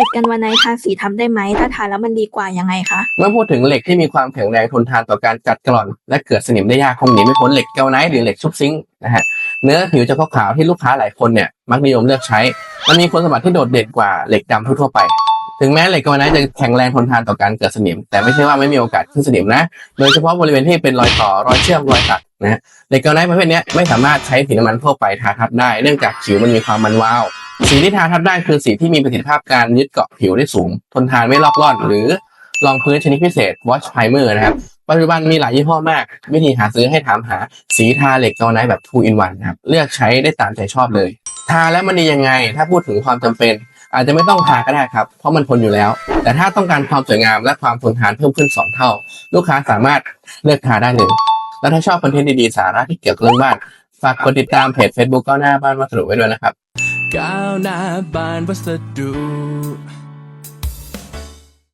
เหล็กกันวันไนทาสีทับได้ไหมถ้าทาแล้วมันดีกว่ายังไงคะ เมื่อพูดถึงเหล็กที่มีความแข็งแรงทนทานต่อการกัดกร่อน และเกิดสนิมได้ยากคงหนีไม่พ้นเหล็กเกลไนท์หรือเหล็กชุบซิงค์นะฮะเนื้อผิวจะขาวๆที่ลูกค้าหลายคนเนี่ยมักนิยมเลือกใช้ มันมีคุณสมบัติที่โดดเด่นกว่าเหล็กดำทั่วๆไปถึงแม้เหล็กเกลไนท์จะแข็งแรงทนทานต่อการเกิดสนิม แต่ไม่ใช่ว่าไม่มีโอกาสขึ้นสนิมนะ โดยเฉพาะบริเวณที่เป็นรอยต่อรอยเชื่อมรอยตัดนะเหล็กเกลไนท์ประเภทนี้ไม่สามารถใช้สีน้ำมันทั่วไปทาทับได้ เนื่องจากผิวมันมีความมันวาว สีที่ทาทับได้คือสีที่มีประสิทธิภาพการยึดเกาะผิวได้สูง ทนทานไม่ลอกล่อน หรือรองพื้นชนิดพิเศษ Watch Primer นะครับ ปัจจุบันมีหลายยี่ห้อมาก วิธีหาซื้อให้ถามหาสีทาเหล็กเกาไนท์แบบ 2 in 1นะครับ เลือกใช้ได้ตามใจชอบเลย ทาแล้วมันดียังไง ถ้าพูดถึงความจำเป็น อาจจะไม่ต้องทาก็ได้ครับ เพราะมันทนอยู่แล้ว แต่ถ้าต้องการความสวยงามและความทนทานเพิ่มขึ้น 2 เท่า ลูกค้าสามารถเลือกทาได้เลยแล้วถ้าชอบคอนเทนต์ดีๆสาระที่เกี่ยวกับเรื่องบ้านฝากกดติดตามเพจ Facebook ก้าวหน้าบ้านวัสดุไว้ด้วยนะครับ ก้าวหน้าบ้านวัสดุ